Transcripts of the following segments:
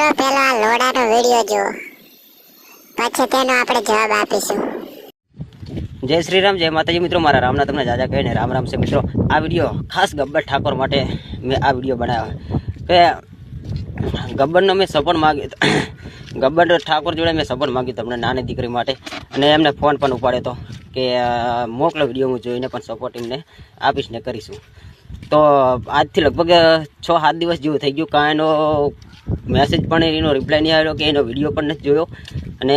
મિત્રો પેલા આ લોડાનો વીડિયો જુઓ. પછી તેનો આપણે જવાબ આપીશું. જય શ્રી રામ જય માતાજી મિત્રો. મારા રામના તમને જાજા કહીને રામ રામ છે મિત્રો. આ વીડિયો ખાસ ગબ્બર ઠાકોર માટે મેં આ વીડિયો બનાવ્યો. કે ગબ્બરનો મેં સપોર્ટ માગ્યો ગબ્બર ઠાકોર જોડે મેં સપોર્ટ માગ્યો તમને નાની દીકરી માટે. અને એમને ફોન પણ ઉપાડ્યો હતો કે મોકલો વીડિયો હું જોઈને પણ સપોર્ટ એમને આપીશ ને કરીશું. તો આજથી લગભગ છ સાત દિવસ જેવું થઈ ગયું. કાં એનો મેસેજ પણ, એનો રિપ્લાય નહીં આવ્યો કે એનો વીડિયો પણ નથી જોયો. અને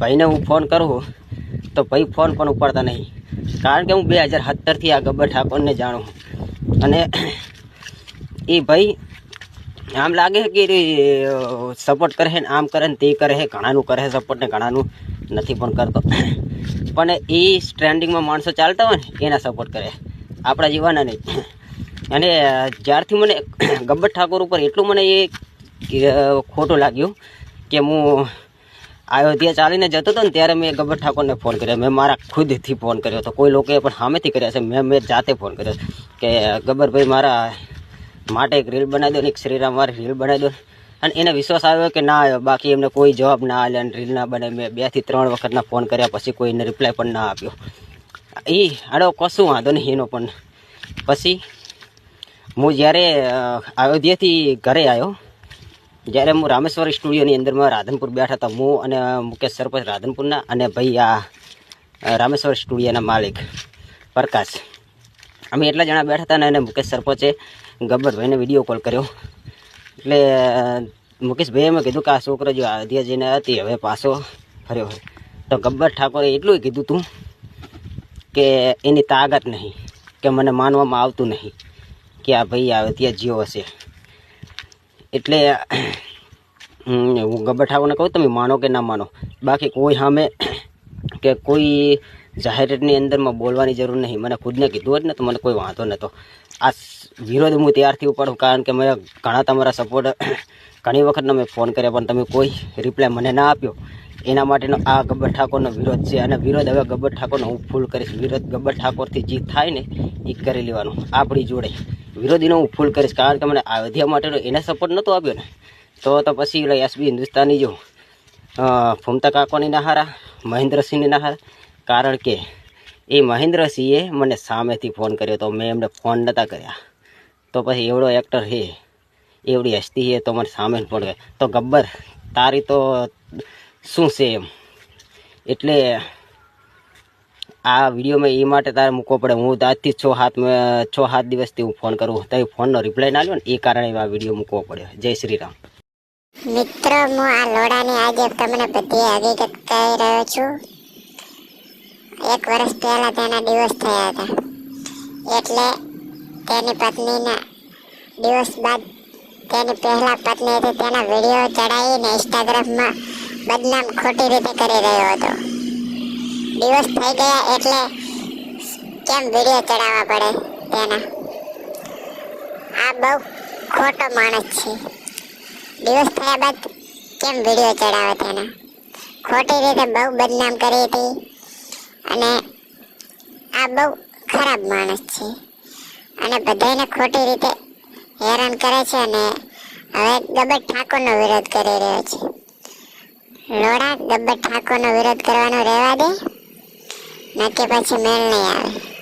ભાઈને હું ફોન કરું તો ભાઈ ફોન પણ ઉપાડતા નહીં. કારણ કે હું બે હજાર સત્તરથી આ ગબ્બર ઠાકોરને જાણું અને, એ ભાઈ આમ લાગે કે સપોર્ટ કરે ને આમ કરે ને તે કરે છે. ઘણાનું કરે સપોર્ટ ને ઘણાનું નથી પણ કરતો. પણ એ ટ્રેન્ડિંગમાં માણસો ચાલતા હોય ને, એના સપોર્ટ કરે આપણા જીવાના નહીં. અને જ્યારથી મને ગબ્બર ઠાકોર ઉપર એટલું મને એ ખોટું લાગ્યું કે હું અયોધ્યા ચાલીને જતો હતો ને ત્યારે મેં ગબ્બર ઠાકોરને ફોન કર્યો. મેં મારા ખુદથી ફોન કર્યો હતો. કોઈ લોકોએ પણ સામેથી કર્યા છે. મેં મેં જાતે ફોન કર્યો કે ગબ્બરભાઈ મારા માટે એક રીલ બનાવી દો ને, એક શ્રીરામ મારી રીલ બનાવી દો. અને એને વિશ્વાસ આવ્યો કે ના આવ્યો. બાકી એમને કોઈ જવાબ ના આલ્યો અને રીલ ના બને. મેં બેથી ત્રણ વખતના ફોન કર્યા પછી કોઈને રિપ્લાય પણ ના આપ્યો. એ આડો કશું વાંધો નહીં એનો પણ. પછી હું જ્યારે અયોધ્યાથી ઘરે આવ્યો જ્યારે હું રામેશ્વર સ્ટુડિયોની અંદરમાં રાધનપુર બેઠા હતા, હું અને મુકેશ સરપંચ રાધનપુરના અને ભાઈ આ રામેશ્વર સ્ટુડિયોના માલિક પ્રકાશ. અમે એટલા જણા બેઠા હતા અને મુકેશ સરપંચે ગબ્બરભાઈને વીડિયો કોલ કર્યો. એટલે મુકેશભાઈએ મેં કીધું કે આ છોકરો જો અયોધ્યા જઈને હતી, હવે પાછો ફર્યો તો ગબ્બર ઠાકોરે એટલું કીધું તું કે એની તાકાત નહીં, કે મને માનવામાં આવતું નહીં. કે આ ભાઈ આવે ત્યાં જીઓ હશે. એટલે હું ગબ્બર ઠાકોરને કહું, તમે માનો કે ના માનો. બાકી કોઈ સામે કે કોઈ જાહેરાતની અંદરમાં બોલવાની જરૂર નહીં. મને ખુદને કીધું જ ને તો મને કોઈ વાંધો નહોતો. આ વિરોધ હું ત્યારથી ઉપાડું, કારણ કે મેં ઘણા તમારા સપોર્ટ ઘણી વખતનો મેં ફોન કર્યા, પણ તમે કોઈ રિપ્લાય મને ના આપ્યો. એના માટેનો આ ગબ્બર ઠાકોરનો વિરોધ છે. અને વિરોધ હવે ગબ્બર ઠાકોરનો હું ફૂલ કરીશ. વિરોધ ગબ્બર ઠાકોરથી જીત થાય ને એ કરી લેવાનું, આપણી જોડે. વિરોધીનો હું ફૂલ કરીશ. કારણ કે મને અયોધ્યા માટેનો એને સપોર્ટ નહોતો આપ્યો ને. તો તો પછી એટલે એસબી હિન્દુસ્તાની જો ફૂમતા કાકોની ના હારા, મહેન્દ્રસિંહની નહારા હારા. કારણ કે એ મહેન્દ્રસિંહે મને સામેથી ફોન કર્યો તો મેં એમને ફોન નહોતા કર્યા. તો પછી એવડો એક્ટર છે, એવડી હસ્તી છે તો મને સામે ફોન કર્યો. તો ગબ્બર, તારી તો શું છે એમ? એટલે આ વિડીયોમાં એ માટે તારે મૂકવો પડે. હું આજથી છ હાથ છ સાત દિવસથી હું ફોન કરું. તો ફોનનો રિપ્લાય ના લ્યો ને એ કારણે આ વીડિયો મૂકવો પડ્યો. જય શ્રી રામ. મિત્રો, હું આ લોડાની આજે તમને બધી હકીકત કહી રહ્યો છું. એક વર્ષ પહેલા તેના દિવસ થયા હતા. એટલે તેની પત્નીના દિવસ બાદ તેની પહેલા પત્ની હતી. તેના વીડિયો ચડાવીને ઇન્સ્ટાગ્રામમાં બદનામ ખોટી રીતે કરી રહ્યો હતો. દિવસ થઈ ગયા એટલે કેમ વીડિયો ચડાવવા પડે તેના? આ બહુ ખોટો માણસ છે. દિવસ થયા બાદ કેમ વીડિયો ચડાવે તેના? ખોટી રીતે બહુ બદનામ કરી હતી અને આ બહુ ખરાબ માણસ છે. અને બધાને ખોટી રીતે હેરાન કરે છે અને હવે ગબ્બર ઠાકોરનો વિરોધ કરી રહ્યો છે. લોડા ગબ્બર ઠાકોરનો વિરોધ કરવાનો રહેવા દે. નક્કી પછી મેળ નહીં આવે.